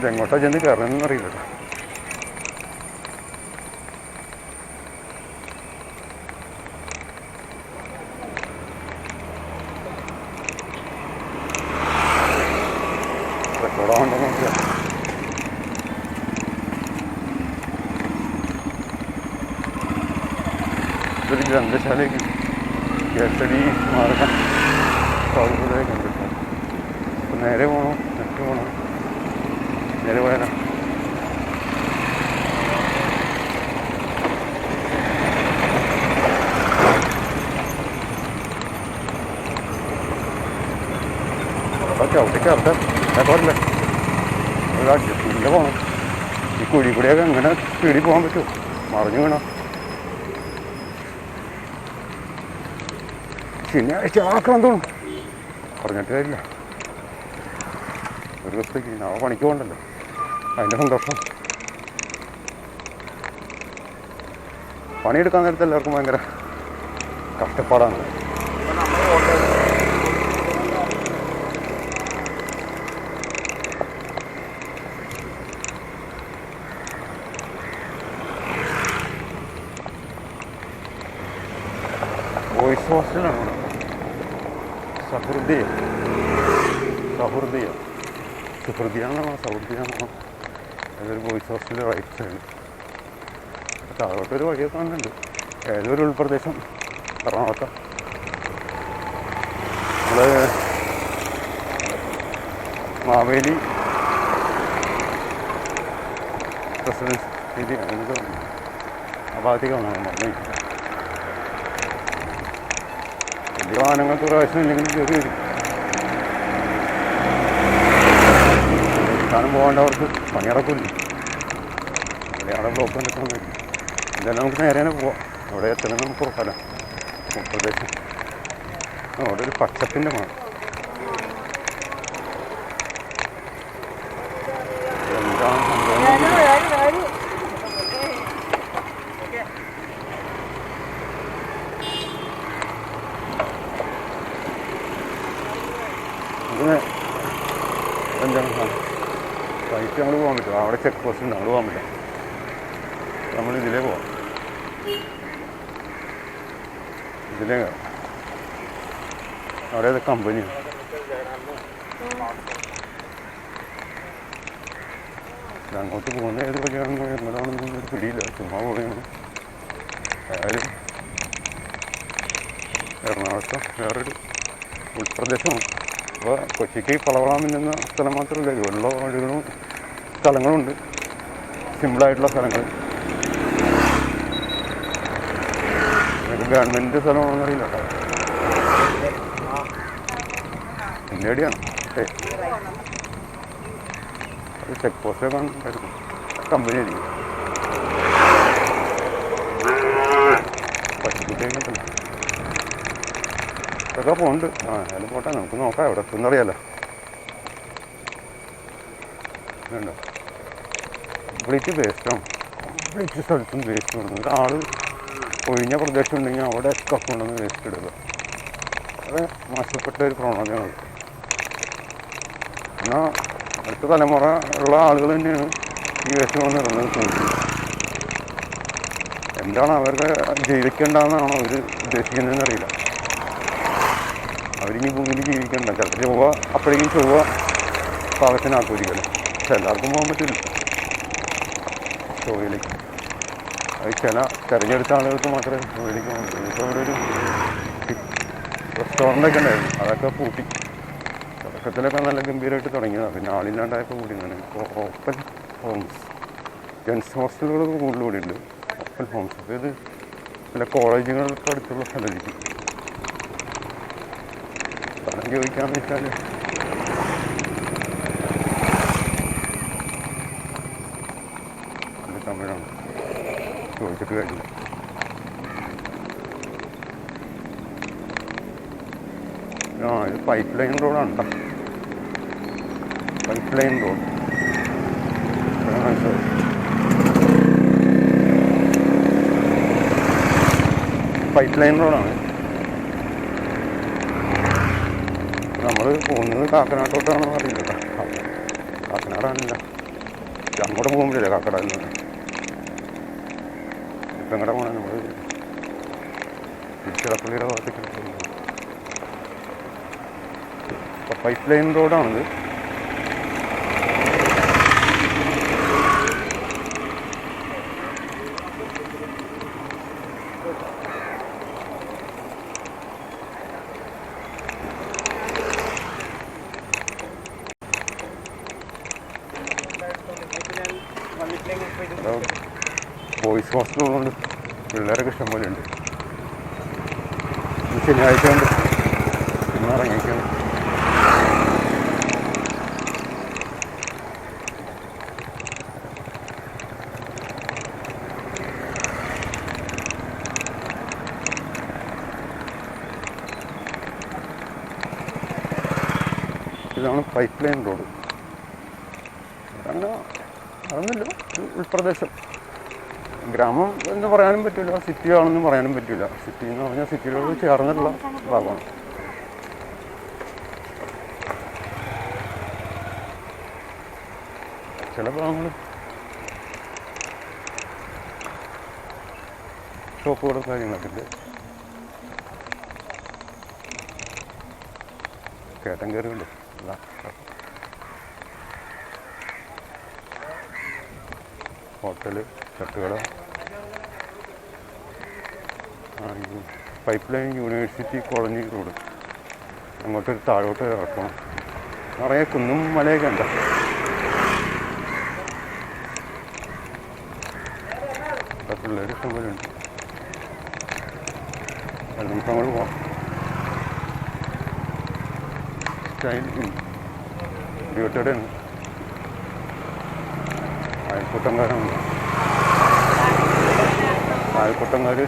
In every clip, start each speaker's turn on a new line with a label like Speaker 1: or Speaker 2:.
Speaker 1: ഇതെങ്ങോട്ടാ ചെന്ന് കയറണമെന്ന് അറിയില്ല കേട്ടോ. റെക്കോർഡാവണ്ടോ നോക്കിയാ ഇതൊരു ഗ്രന്ഥശാലയ്ക്ക്. കേസടി മാർഗം കണ്ടിട്ടുണ്ട്. നേരെ പോകണം നെറ്റ് പോകണം നേരെ പോയാലോ അവിടേക്ക് അർത്ഥം അതല്ല ഒരു അഡ്ജസ്റ്റ്മെന്റിൽ പോകണം ഈ കുഴി കൂടിയൊക്കെ എങ്ങനെ സ്പീഡിൽ പോകാൻ പറ്റുമോ മറിഞ്ഞു വീണോ ശനിയാഴ്ച ആക്കണം തോന്നും പറഞ്ഞിട്ട് കാര്യമില്ല ഒരു ദിവസത്തേക്ക് നാളെ പണിക്ക് പോകണ്ടല്ലോ അതിന്റെ സന്തോഷം. പണിയെടുക്കാൻ നേരത്തെ എല്ലാവർക്കും ഭയങ്കര കഷ്ടപ്പാടാണ്. വോയിസ് ഹോസ്റ്റലാണ്. സഹൃദയ സഹൃദയ സുഹൃദിയാണോ? സൗഹൃദിയാണോ? അതൊരു വോയിസ് ഹോസ്റ്റലിന്റെ റൈറ്റ് സൈഡ് താഴോട്ടൊരു വഴിയൊക്കെ കാണുന്നുണ്ട്. ഏതൊരു ഉൾപ്രദേശം? എറണാകുളത്ത്? നമ്മൾ മാവേലി പ്രസിഡൻസ് എന്നൊക്കെ പറഞ്ഞു ആ ഭാഗത്തേക്കാണ് വന്നിരിക്കുന്നത് വലിയ വാഹനങ്ങൾക്ക് പ്രാവശ്യം ഇല്ലെങ്കിലും കയറി സ്ഥാനം പോകേണ്ടവർക്ക് പണിയടക്കില്ല അവിടെ ബ്ലോക്ക് കണ്ടിട്ടുണ്ട് എന്തായാലും നമുക്ക് നേരെ തന്നെ പോവാം. അവിടെ എത്തണം നമുക്ക് ഉറപ്പല്ല. പ്രദേശം അവിടെ ഒരു പച്ചപ്പിന്റെ മണം എന്താണ് സംഭവം എന്ന് ഇതിന് എന്താണ് ഫ്ലൈറ്റ് നമ്മൾ പോകാൻ പറ്റും ഉണ്ട് അങ്ങോട്ട് പോകാൻ പറ്റും. നമ്മൾ ഇതിലേ പോവാം. ഇതിലേ അവിടെ ഏത് കമ്പനിയാണ് അങ്ങോട്ട് പോകുന്ന ഏത് വഴിയാണെന്നോ എന്നതാണെന്നൊന്നും ഒരു പിടിയില്ല. ചുമ്മാ പോവുകയാണ്. ആരും എറണാകുളത്ത് വേറൊരു ഉൾപ്രദേശമാണ്. അപ്പോൾ കൊച്ചിക്ക് പളവളാമിൽ നിന്ന സ്ഥലം മാത്രമല്ല. ഇതുപോലുള്ള വഴികളും സ്ഥലങ്ങളുണ്ട്. സിമ്പിളായിട്ടുള്ള സ്ഥലങ്ങൾ. ഗവൺമെന്റ് സ്ഥലമാണെന്ന് അറിയില്ല കേട്ടോ. ചെക്ക് പോസ്റ്റൊക്കെ കമ്പനി ആയിരിക്കും. പച്ചക്കുട്ടിയൊക്കെ ഇതൊക്കെ പോകുന്നുണ്ട് ആ എന്നാലും പോട്ടെ. നമുക്ക് നോക്കാം. എവിടെ എത്തുന്നറിയാലോ. വേണ്ട കംപ്ലീറ്റ് വേസ്റ്റാണ് കംപ്ലീറ്റ് സ്ഥലത്തും വേസ്റ്റ് കൊടുക്കുന്നത് ആൾ ഒഴിഞ്ഞ പ്രദേശം ഉണ്ടെങ്കിൽ അവിടെ ഒക്കെ കൊണ്ടുവന്ന് വേസ്റ്റ് ഇടുക. അത് മോശപ്പെട്ട ഒരു പ്രവണതയാണ് എന്നാൽ അടുത്ത തലമുറ ഉള്ള ആളുകൾ തന്നെയാണ് ഈ വേസ്റ്റ് വന്നിടുന്നത് തോന്നുന്നത് എന്താണ് അവരുടെ ജീവിക്കേണ്ടതെന്നാണ് അവർ ഉദ്ദേശിക്കുന്നതെന്ന് അറിയില്ല. അവരിനി ഭൂമിയിൽ ജീവിക്കണ്ട ചിലപ്പോൾ ചൊവ്വ അപ്പോഴേക്കും ചൊവ്വ പാകത്തിനാക്കുമായിരിക്കുമല്ലോ പക്ഷെ എല്ലാവർക്കും പോകാൻ പറ്റില്ല. ചൊവ്വയിലേക്ക് അത് ചില തിരഞ്ഞെടുത്ത ആളുകൾക്ക് മാത്രമേ പറ്റുള്ളൂ ഇപ്പോൾ ഇവിടെ ഒരു റെസ്റ്റോറന്റൊക്കെ ഉണ്ടായിരുന്നു. അതൊക്കെ പൂട്ടി. തുടക്കത്തിലൊക്കെ നല്ല ഗംഭീരമായിട്ട് തുടങ്ങിയതാണ് പിന്നെ ആളില്ലാണ്ടായപ്പോൾ കൂടിയാണ് ഇപ്പോൾ ഓപ്പൺ ഹോംസ് ജെൻസ് ഹോസ്റ്റലുകളൊക്കെ കൂടുതൽ കൂടി ഉണ്ട്. ഓപ്പൺ ഹോംസ് ഇത് ചില കോളേജുകൾക്ക് അടുത്തുള്ള സ്ഥലമായിരിക്കും. ചോദിക്കാമെന്ന് വെച്ചാൽ തമിഴാണ് ചോദിച്ചിട്ട് കാര്യമില്ല ലൈൻ ലൈൻ റോഡ് ലൈൻ റോഡാണ് നമ്മൾ പോകുന്നത് കാക്കനാട്ടോട്ടാണോ അറിയില്ല കാക്കനാടാണില്ല അങ്ങോട്ട് പോകുമ്പോഴേ കാക്കട എങ്ങടെ പോകണം നമ്മൾ തിരിച്ചിടപ്പള്ളിയുടെ ഭാഗത്തേക്ക് പൈപ്പ് ലൈൻ റോഡാണിത് ബോയ്സ് ഹോസ്റ്റലുള്ളതുകൊണ്ട് പിള്ളേരൊക്കെ ഇഷ്ടം പോലെ ഉണ്ട് ശനിയാഴ്ച കൊണ്ട് ഇന്ന് ഇതാണ് പൈപ്പ് ലൈൻ റോഡ് അങ്ങനെ അതൊന്നുമില്ല. ഉൾപ്രദേശം. ഗ്രാമം എന്ന് പറയാനും പറ്റില്ല സിറ്റി ആണെന്ന് പറയാനും പറ്റില്ല സിറ്റി എന്ന് പറഞ്ഞാൽ സിറ്റിയിലോട് ചേർന്നിട്ടുള്ള ഭാഗമാണ്. ചില ഭാഗങ്ങൾ ഷോപ്പുകളും കാര്യങ്ങളൊക്കെ ഉണ്ട്. കേട്ടൻ കയറിയുണ്ട്. ഹോട്ടൽ തട്ടുകട pipe line university colony road അങ്ങോട്ട് താഴോട്ട് ഇറക്കണം. നിറയെ കുന്നും മലയൊക്കെ ഉണ്ട്. പിള്ളേർ ഇഷ്ടംപോലുണ്ട് അത് നമുക്ക് അങ്ങോട്ട് പോവാം. സ്റ്റൈൽ ഇരുപത്തേടാണ് അയൽക്കൂട്ടംകാരുണ്ട് അയൽക്കൂട്ടംകാർ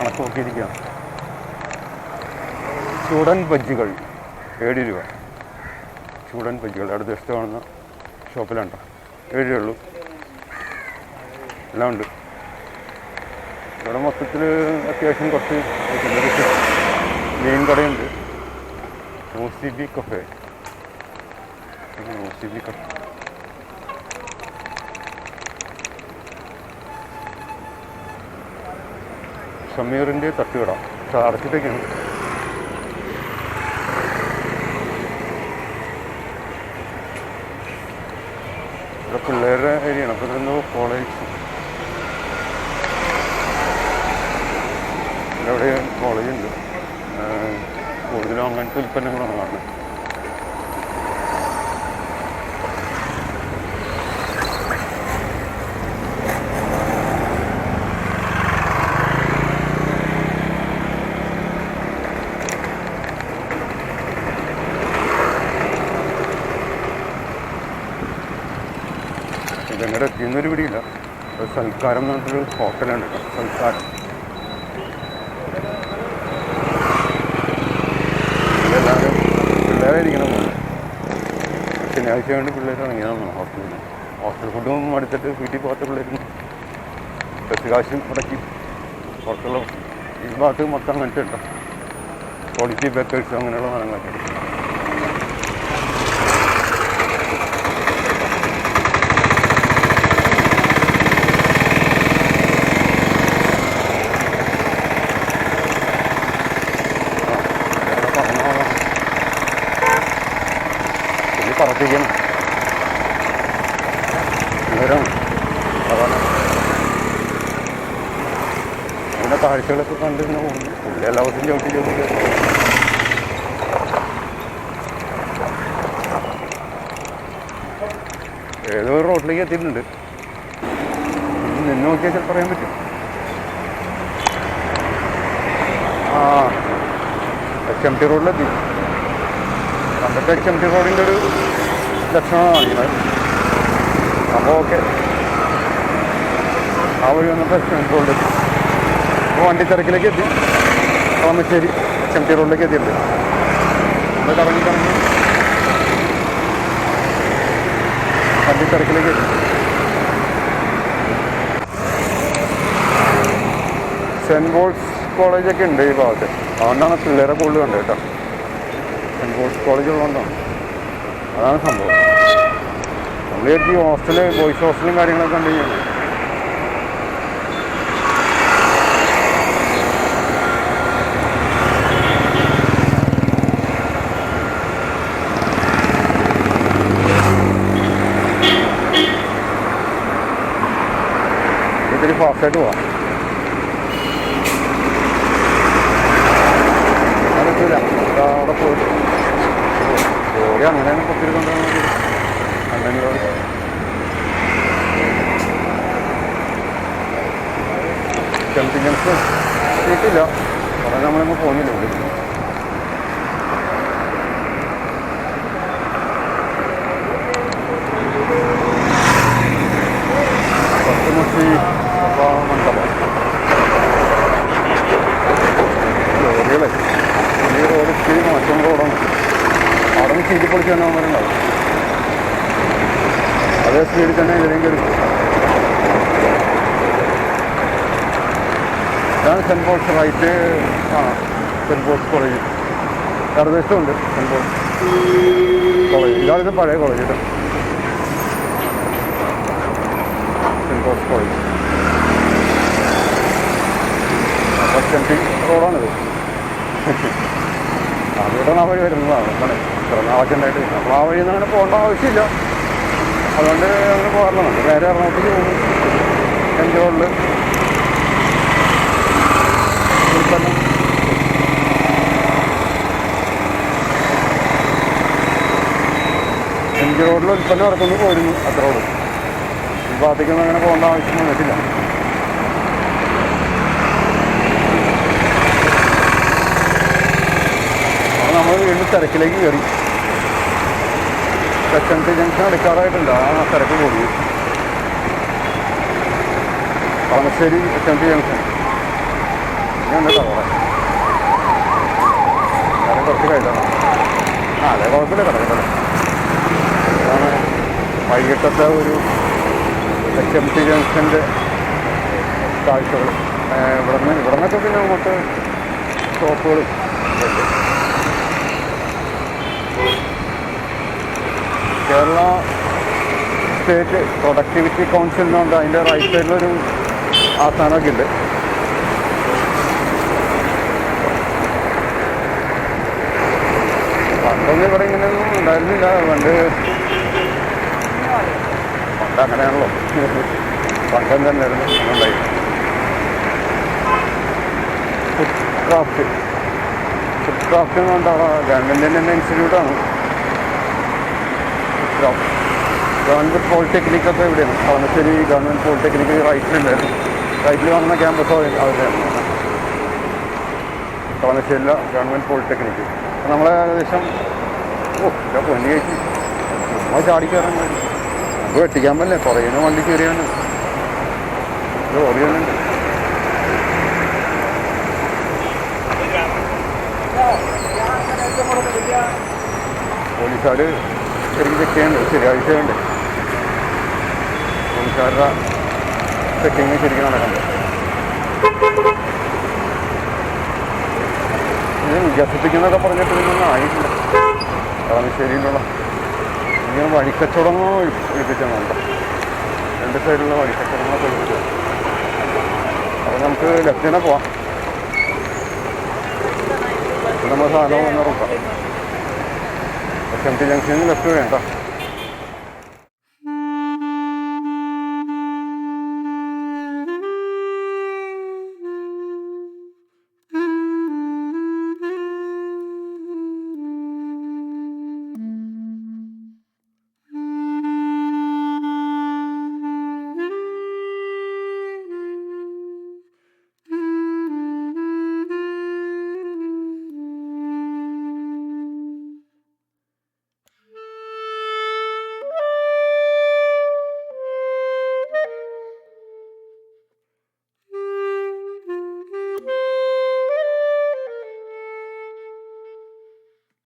Speaker 1: കണക്ക് നോക്കിയിരിക്കുക ചൂടൻ ബജ്ജികൾ ഏഴ് രൂപ. ചൂടൻ ബജ്ജികൾ അടുത്ത ദിവസത്തെ കാണുന്ന ഷോപ്പിലുണ്ടോ? ഏഴ് രൂപ ഉള്ളൂ എല്ലാം ഉണ്ട്. ഇവിടെ മൊത്തത്തിൽ അത്യാവശ്യം കുറച്ച് മീൻ കടയുണ്ട്. മൂസിബി കഫേ. മൂസിബി കഫേ. ഷമീറിന്റെ പക്ഷേ അടച്ചിട്ടേക്കാണ്. ഇവിടെ പിള്ളേരുടെ ഏരിയയാണ്. അപ്പോൾ ഇതെന്തോ കോളേജ് ഇവിടെ കോളേജുണ്ട് കൂടുതലും അങ്ങനത്തെ ഉൽപ്പന്നങ്ങളാണ് കാണുന്നത്. ഇതെങ്ങനെ എത്തിയെന്നൊരു പിടിയില്ല. സൽക്കാരം എന്ന് പറഞ്ഞിട്ടൊരു ഹോട്ടലാണ് കേട്ടോ. സൽക്കാരം. എല്ലാവരും പിള്ളേരായിരിക്കണം ശനിയാഴ്ച വേണ്ടി പിള്ളേർ ഇറങ്ങിയതാണ് ഹോസ്റ്റലിൽ ഹോസ്റ്റൽ ഫുഡും അടുത്തിട്ട് വീട്ടിൽ പോകാത്ത പിള്ളേരും ബസ് കാശും മുടക്കി. പുറത്തുള്ള ഈ ഭാഗത്ത് മൊത്തം അങ്ങനത്തെ ഉണ്ടോ ക്വാളിറ്റി ബേക്കേഴ്സ് അങ്ങനെയുള്ള സാധനങ്ങളൊക്കെ ഉണ്ട്. ഇവിടെ പറഞ്ഞോളാം ഇനി പറപ്പിക്കണം നേരം അതാണ് ഇവിടെ കണ്ടിരുന്നു പോകുന്നു പുള്ളി എല്ലാ ദിവസം ചവിട്ടി ചവിട്ടി ഏതോ റോഡിലേക്ക് എത്തിയിട്ടുണ്ട്. നിന്ന് നോക്കിയാൽ ചിലപ്പോൾ പറയാൻ പറ്റും. ആ എച്ച് എം ടി റോഡിലെത്തി പണ്ടത്തെ എച്ച് എം ടി റോഡിന്റെ ഒരു ലക്ഷണമാണ് കാണിക്കുന്നത് അപ്പോൾ ഓക്കെ ആ വഴി വന്നപ്പോൾ എച്ച് എം ടി റോഡിലെത്തി അപ്പോൾ വണ്ടി തിരക്കിലേക്ക് എത്തി. കളമശ്ശേരി ടി റോഡിലേക്ക് എത്തിയിട്ടുണ്ട്. നമ്മൾ കറങ്ങി കറങ്ങി വണ്ടി തിരക്കിലേക്ക് എത്തി. സെന്റ് പോൾസ് കോളേജൊക്കെ ഉണ്ട് ഈ ഭാഗത്ത്. അതുകൊണ്ടാണ് പിള്ളേരെ കൂടുതൽ കണ്ടത് കേട്ടോ. സെന്റ് പോൾസ് കോളേജ് ഉള്ളതുകൊണ്ടാണ്. അതാണ് സംഭവം. നമ്മൾ ഈ ഹോസ്റ്റൽ ബോയ്സ് ഹോസ്റ്റലും കാര്യങ്ങളൊക്കെ കണ്ടു ചെയ്യുന്നത് ഇത്തിരി ഫാസ്റ്റായിട്ട് പോവാം അതെത്തില്ല അവിടെ പോയിട്ട് ജോലി അങ്ങനെയാണ് നമ്മളങ്ങ് പോകുന്നില്ല ഇവിടെ പത്തുമുട്ടി മണ്ഡപം ലോറികളെ ഈ റോഡ് ഇച്ചിരി മോശം റോഡാണ് അവിടെ നിന്ന് ചീറ്റി പൊളിച്ച് തന്നെ വന്നിട്ടുണ്ടാവും അതേ സ്പീഡിൽ തന്നെ ഇതിലേക്ക് കയറി. ഇതാണ് സെന്റ് പോൾസ് റൈറ്റ് ആ സെന്റ് പോൾസ് കോളേജ് ഇടദേശമുണ്ട് സെന്റ് പോൾസ് കോളേജ് ഇതാണ് പഴയ കോളേജ് കേട്ടോ Saint Paul's college M P റോഡാണിത് അതുകൊണ്ടാണ് ആ വഴി വരുന്നതാണ് അങ്ങനെ ഇത്ര നാളൊക്കെ ഉണ്ടായിട്ട് നമ്മൾ ആ വഴിയിൽ അങ്ങനെ പോകേണ്ട ആവശ്യമില്ല. അതുകൊണ്ട് അങ്ങനെ പോകാറില്ല നമ്മൾ നേരെ എറണാകുളത്തേക്ക് പോകും. റോഡിൽ ഉൽപ്പന്നം എം റോഡിൽ ഉൽപ്പന്നം ഇറക്കുന്നു പോരുന്നു. അത്ര ഉള്ളൂ. ഈ ഭാഗത്തേക്കൊന്നും അങ്ങനെ പോകേണ്ട ആവശ്യം വന്നിട്ടില്ല അപ്പോൾ നമ്മൾ വീണ്ടും തിരക്കിലേക്ക് കയറി സെക്കൻഡ് ജംഗ്ഷൻ എടുക്കാറായിട്ടുണ്ട് ആ തിരക്ക് കൂടി. Palassery second junction. ഇങ്ങനെ ടവറ വേറെ കുറച്ച് കഴിഞ്ഞാണ് ആ അതെ കുഴപ്പമില്ല കിടക്കട്ടെ അതാണ് വൈകിട്ടത്തെ ഒരു ടി ജംഗ്ഷന്റെ കാഴ്ചകൾ. ഇവിടെ നിന്ന് ഇവിടെ നിന്നൊക്കെ പിന്നെ നമുക്ക് ഷോപ്പുകളും കേരള സ്റ്റേറ്റ് പ്രൊഡക്ടിവിറ്റി കൗൺസിൽ കൗൺസിലിനുണ്ട് അതിന്റെ റൈറ്റ് സൈഡിലൊരു ആസ്ഥാനമൊക്കെ ഉണ്ട് പണ്ടൊന്നും ഇവിടെ ഇങ്ങനെയൊന്നും ഉണ്ടായിരുന്നില്ല. പണ്ട് പണ്ട് അങ്ങനെയാണല്ലോ. പണ്ടം തന്നെയായിരുന്നു. ഉണ്ടായി. ഫുഡ് ക്രാഫ്റ്റ് ഫുഡ് ക്രാഫ്റ്റ് എന്ന് പറഞ്ഞാൽ ഗവൺമെന്റിന്റെ തന്നെ ഇൻസ്റ്റിറ്റ്യൂട്ടാണ് ഗവൺമെന്റ് പോളിടെക്നിക് ഒക്കെ ഇവിടെയാണ്. കളമശ്ശേരി ഗവൺമെന്റ് പോളിടെക്നിക് റൈറ്റിലുണ്ടായിരുന്നു റൈറ്റിൽ കാണുന്ന ക്യാമ്പസ് അവിടെയാണ് കളമശ്ശേരിയിലെ ഗവൺമെന്റ് പോളിടെക്നിക് അപ്പോൾ നമ്മളെ ഏകദേശം ഓ ഇതാ പൊന്നി കഴിച്ചു നമ്മൾ ചാടി കയറാൻ വേണ്ടി നമുക്ക് വെട്ടിക്കാൻ പറ്റില്ല. കുറയുന്ന വണ്ടി കയറിയാണ്. ലോറി പോലീസുകാർ ശരിക്കും ശരി ചെയ്യുന്നുണ്ട് പുള്ളിക്കാരുടെ ചെക്കിങ് ശരിക്കും നടക്കുന്നുണ്ട്. ഇത് വികസിപ്പിക്കുന്നതൊക്കെ പറഞ്ഞിട്ട് ഇതൊന്നും ആയിട്ടില്ല. കളമശ്ശേരിയിലുള്ള ഇങ്ങനെ വഴിക്കച്ചവടങ്ങളോ ഒഴിപ്പിക്കുന്നുണ്ട് രണ്ട് സൈഡിലുള്ള വഴിക്കച്ചവടങ്ങളൊക്കെ ഒഴിപ്പിച്ചു അപ്പോൾ നമുക്ക് ലെഫ്റ്റിനെ പോവാം. നമ്മുടെ സാധനം വന്നിറക്കാം റൂട്ടാണ് എസ് എം ടി ജംഗ്ഷനിൽ ലെഫ്റ്റ് വേണ്ട